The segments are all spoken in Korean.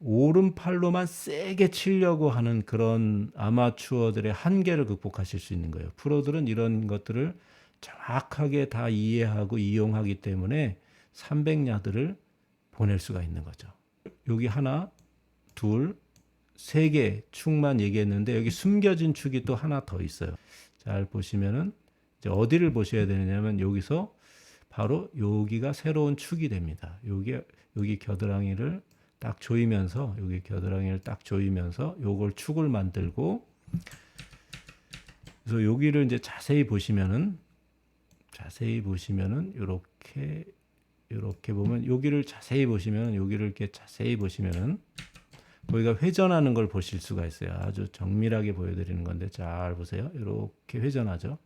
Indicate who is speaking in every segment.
Speaker 1: 오른팔로만 세게 치려고 하는 그런 아마추어들의 한계를 극복하실 수 있는 거예요. 프로들은 이런 것들을 정확하게 다 이해하고 이용하기 때문에 300야드를 보낼 수가 있는 거죠. 여기 하나, 둘, 세 개 축만 얘기했는데 여기 숨겨진 축이 또 하나 더 있어요. 잘 보시면은 어디를 보셔야 되느냐면 여기서 바로 여기가 새로운 축이 됩니다. 여기 여기 겨드랑이를 딱 조이면서 여기 겨드랑이를 딱 조이면서 요걸 축을 만들고 그래서 여기를 이제 자세히 보시면은 자세히 보시면은 요렇게 요렇게 보면 여기를 자세히 보시면 여기를 이렇게 자세히 보시면은 거기가 회전하는 걸 보실 수가 있어요. 아주 정밀하게 보여드리는 건데 잘 보세요. 이렇게 회전하죠.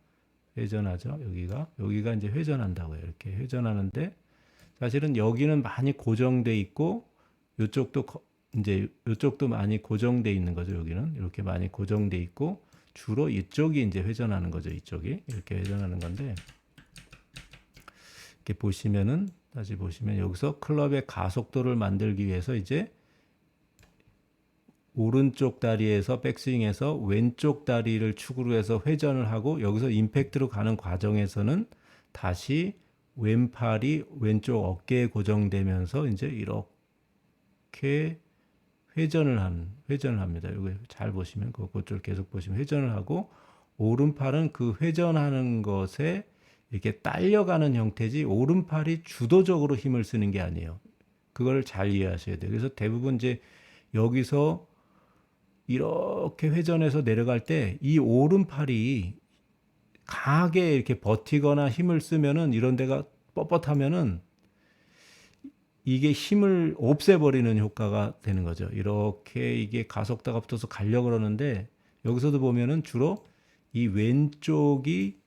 Speaker 1: 회전하죠. 여기가 여기가 이제 회전한다고요. 이렇게 회전하는데 사실은 여기는 많이 고정돼 있고 이쪽도 거- 이제 이쪽도 많이 고정돼 있는 거죠. 여기는 이렇게 많이 고정돼 있고 주로 이쪽이 이제 회전하는 거죠. 이쪽이 이렇게 회전하는 건데 이렇게 보시면은 다시 보시면 여기서 클럽의 가속도를 만들기 위해서 이제 오른쪽 다리에서 백스윙에서 왼쪽 다리를 축으로 해서 회전을 하고 여기서 임팩트로 가는 과정에서는 다시 왼팔이 왼쪽 어깨에 고정되면서 이제 이렇게 회전을 하는 회전을 합니다. 여기 잘 보시면 그 그쪽을 계속 보시면 회전을 하고 오른팔은 그 회전하는 것에 이렇게 딸려가는 형태지 오른팔이 주도적으로 힘을 쓰는 게 아니에요. 그걸 잘 이해하셔야 돼요. 그래서 대부분 이제 여기서 이렇게 회전해서 내려갈 때 이 오른팔이 강하게 이렇게 버티거나 힘을 쓰면은 이런 데가 뻣뻣하면은 이게 힘을 없애버리는 효과가 되는 거죠. 이렇게 이게 가속도가 붙어서 가려고 그러는데 여기서도 보면은 주로 이 왼쪽이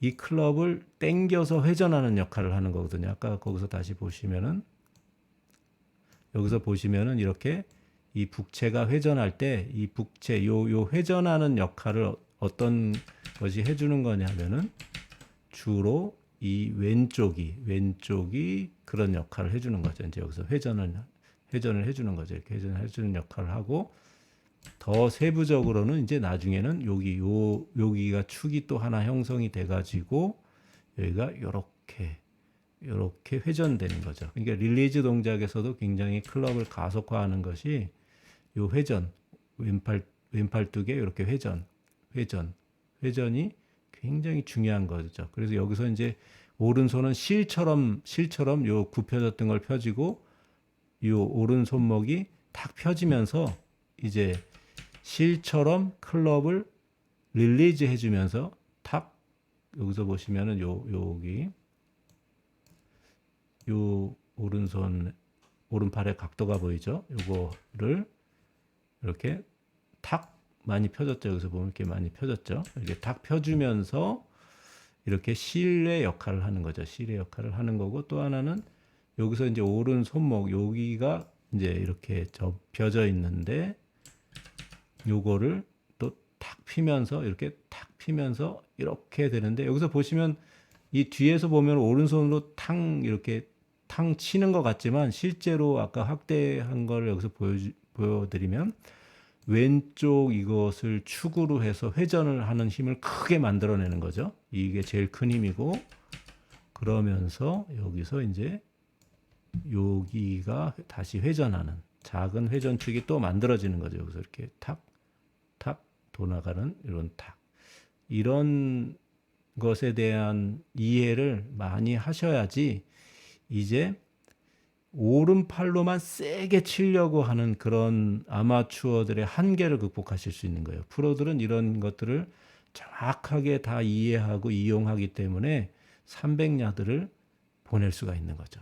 Speaker 1: 이 클럽을 당겨서 회전하는 역할을 하는 거거든요. 아까 거기서 다시 보시면은 여기서 보시면은 이렇게 이 북체가 회전할 때 이 북체 요 요 회전하는 역할을 어떤 것이 해주는 거냐면은 주로 이 왼쪽이 왼쪽이 그런 역할을 해주는 거죠. 이제 여기서 회전을 회전을 해주는 거죠. 이렇게 회전을 해주는 역할을 하고 더 세부적으로는 이제 나중에는 여기 요 여기가 축이 또 하나 형성이 돼가지고 여기가 요렇게 요렇게 회전되는 거죠. 그러니까 릴리즈 동작에서도 굉장히 클럽을 가속화하는 것이 요 회전 왼팔 왼팔뚝에 이렇게 회전 회전 회전이 굉장히 중요한 거죠. 그래서 여기서 이제 오른손은 실처럼 실처럼 요 굽혀졌던 걸 펴지고 요 오른 손목이 탁 펴지면서 이제 실처럼 클럽을 릴리즈 해주면서 탁 여기서 보시면은 요 여기 요 오른손 오른팔의 각도가 보이죠? 요거를 이렇게 탁 많이 펴졌죠. 여기서 보면 이렇게 많이 펴졌죠. 이렇게 탁 펴주면서 이렇게 실의 역할을 하는 거죠. 실의 역할을 하는 거고 또 하나는 여기서 이제 오른 손목 여기가 이제 이렇게 접혀져 있는데 요거를 또 탁 피면서 이렇게 탁 피면서 이렇게 되는데 여기서 보시면 이 뒤에서 보면 오른손으로 탕 이렇게 탕 치는 것 같지만 실제로 아까 확대한 걸 여기서 보여 보여드리면 왼쪽 이것을 축으로 해서 회전을 하는 힘을 크게 만들어내는 거죠. 이게 제일 큰 힘이고 그러면서 여기서 이제 여기가 다시 회전하는 작은 회전축이 또 만들어지는 거죠. 여기서 이렇게 탁, 탁 돌아가는 이런 탁. 이런 것에 대한 이해를 많이 하셔야지 이제 오른팔로만 세게 치려고 하는 그런 아마추어들의 한계를 극복하실 수 있는 거예요. 프로들은 이런 것들을 정확하게 다 이해하고 이용하기 때문에 300야드를 보낼 수가 있는 거죠.